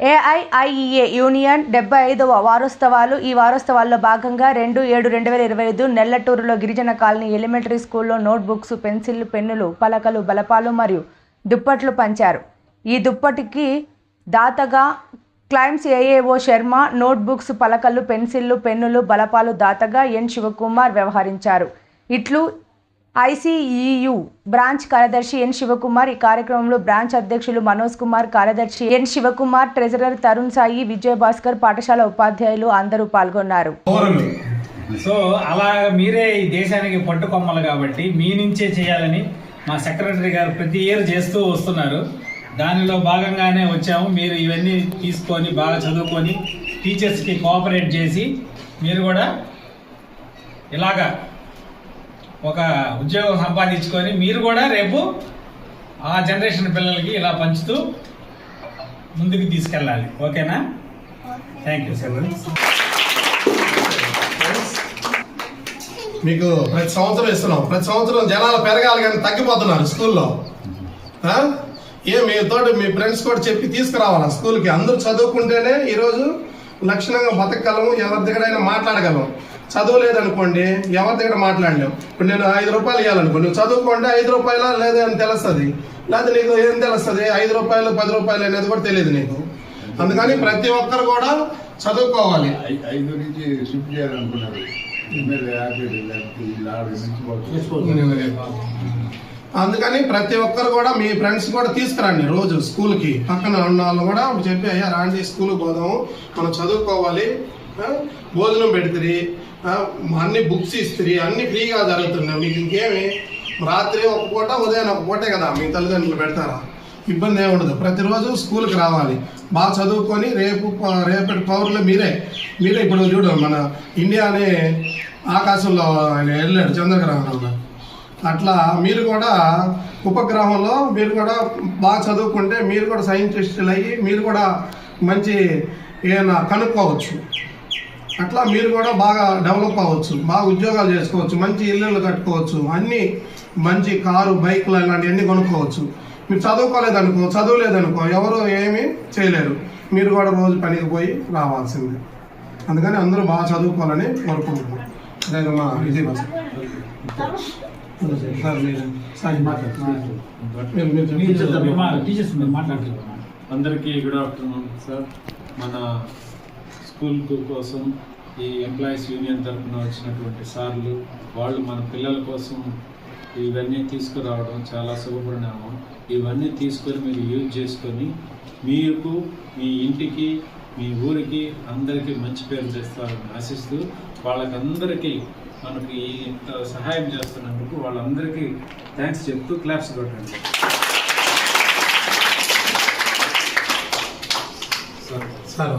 ఏఐఐఈఏ union డెబ్బై ఐదవ వారోత్సవాలు. ఈ వారోత్సవాల్లో భాగంగా రెండు ఏడు రెండు వేల ఇరవై ఐదు నెల్లటూరులో గిరిజన కాలనీ ఎలిమెంటరీ స్కూల్లో నోట్బుక్స్ పెన్సిళ్ళు పెన్నులు పలకలు బలపాలు మరియు దుప్పట్లు పంచారు. ఈ దుప్పటికి దాతగా క్లైమ్స్ ఏఏఓ శర్మ నోట్బుక్స్ పలకలు పెన్సిళ్ళు పెన్నులు బలపాలు దాతగా ఎన్ శివకుమార్ వ్యవహరించారు. ఇట్లు ఐసీఈయు బ్రాంచ్ కార్యదర్శి ఎన్ శివకుమార్ ఈ కార్యక్రమంలో బ్రాంచ్ అధ్యక్షులు మనోజ్ కుమార్ కార్యదర్శి ఎన్ శివకుమార్ ట్రెజరర్ తరుణ్ సాయి విజయభాస్కర్ పాఠశాల ఉపాధ్యాయులు అందరూ పాల్గొన్నారు. సో అలా మీరే ఈ దేశానికి పట్టుకొమ్మలు కాబట్టి మీ నుంచే చేయాలని మా సెక్రటరీ గారు ప్రతి ఇయర్ చేస్తూ వస్తున్నారు. దానిలో భాగంగానే వచ్చాము. మీరు ఇవన్నీ తీసుకొని బాగా చదువుకొని టీచర్స్కి కోఆపరేట్ చేసి మీరు కూడా ఇలాగా ఒక ఉద్యోగం సంపాదించుకొని మీరు కూడా రేపు ఆ జనరేషన్ పిల్లలకి ఇలా పంచుతూ ముందుకు తీసుకెళ్ళాలి. ఓకేనా? థ్యాంక్ యూ సార్ మీకు ప్రతి సంవత్సరం ఇస్తున్నాం. ప్రతి సంవత్సరం జనాలు పెరగాలి కానీ తగ్గిపోతున్నారు స్కూల్లో. ఏ మీతో మీ ఫ్రెండ్స్ కూడా చెప్పి తీసుకురావాలి స్కూల్కి. అందరూ చదువుకుంటేనే ఈరోజు లక్షణంగా బతకగలము ఎవరి దగ్గరైనా మాట్లాడగలం. చదువు లేదనుకోండి ఎవరి దగ్గర మాట్లాడలేం. ఇప్పుడు నేను ఐదు రూపాయలు ఇవ్వాలనుకో నువ్వు చదువుకోండి ఐదు రూపాయల లేదా అని తెలుస్తుంది. లేదా నీకు ఏం తెలుస్తుంది? ఐదు రూపాయలు పది రూపాయలు అనేది కూడా తెలియదు నీకు. అందుకని ప్రతి ఒక్కరు కూడా చదువుకోవాలి. ఐదు నుంచి షిఫ్ట్ చేయాలనుకున్నారు. అందుకని ప్రతి ఒక్కరు కూడా మీ ఫ్రెండ్స్ కూడా తీసుకురండి రోజు స్కూల్కి. పక్కన ఉన్న వాళ్ళు కూడా చెప్పి అయ్యా రాండి స్కూల్కి పోదాము. మనం చదువుకోవాలి. భోజనం పెడుతుంది అన్ని బుక్స్ ఇస్తుంది అన్ని ఫ్రీగా జరుగుతున్నాయి మీకు ఇంకేమి? రాత్రి ఒక పూట ఉదయం ఒక పూటే కదా మీ తల్లిదండ్రులు పెడతారా? ఇబ్బంది ఏమి ఉండదు. ప్రతిరోజు స్కూల్కి రావాలి. బాగా చదువుకొని రేపు ప- రేపటి పౌరులు మీరే. మీరే ఇప్పుడు చూడు మన ఇండియాని ఆకాశంలో ఆయన వెళ్ళాడు చంద్రగ్రహణంలో. అట్లా మీరు కూడా ఉపగ్రహంలో మీరు కూడా బాగా చదువుకుంటే మీరు కూడా సైంటిస్టులు అయ్యి మీరు కూడా మంచి ఏమైనా కనుక్కోవచ్చు. అట్లా మీరు కూడా బాగా డెవలప్ అవ్వచ్చు బాగా ఉద్యోగాలు చేసుకోవచ్చు మంచి ఇల్లులు కట్టుకోవచ్చు అన్నీ మంచి కారు బైకులు ఇలాంటివన్నీ కొనుక్కోవచ్చు. మీరు చదువుకోలేదనుకో చదువులేదనుకో ఎవరు ఏమీ చేయలేరు. మీరు కూడా రోజు పనికి పోయి రావాల్సిందే. అందుకని అందరూ బాగా చదువుకోవాలని కోరుకుంటున్నాం. అదే మా విజయ్ అందరికీ గుడ్ ఆఫ్టర్నూన్ సార్ మన స్కూల్ కోసం ఈ ఎంప్లాయీస్ యూనియన్ తరఫున వచ్చినటువంటి సార్లు వాళ్ళు మన పిల్లల కోసం ఇవన్నీ తీసుకురావడం చాలా శుభపరిణామం. ఇవన్నీ తీసుకొని మీరు యూజ్ చేసుకొని మీకు మీ ఇంటికి మీ ఊరికి అందరికీ మంచి పేరు తెస్తారని ఆశిస్తూ వాళ్ళకందరికీ మనకి ఇంత సహాయం చేస్తున్నందుకు వాళ్ళందరికీ థ్యాంక్స్ చెప్తూ క్లాప్స్ కొట్టండి. Sir sir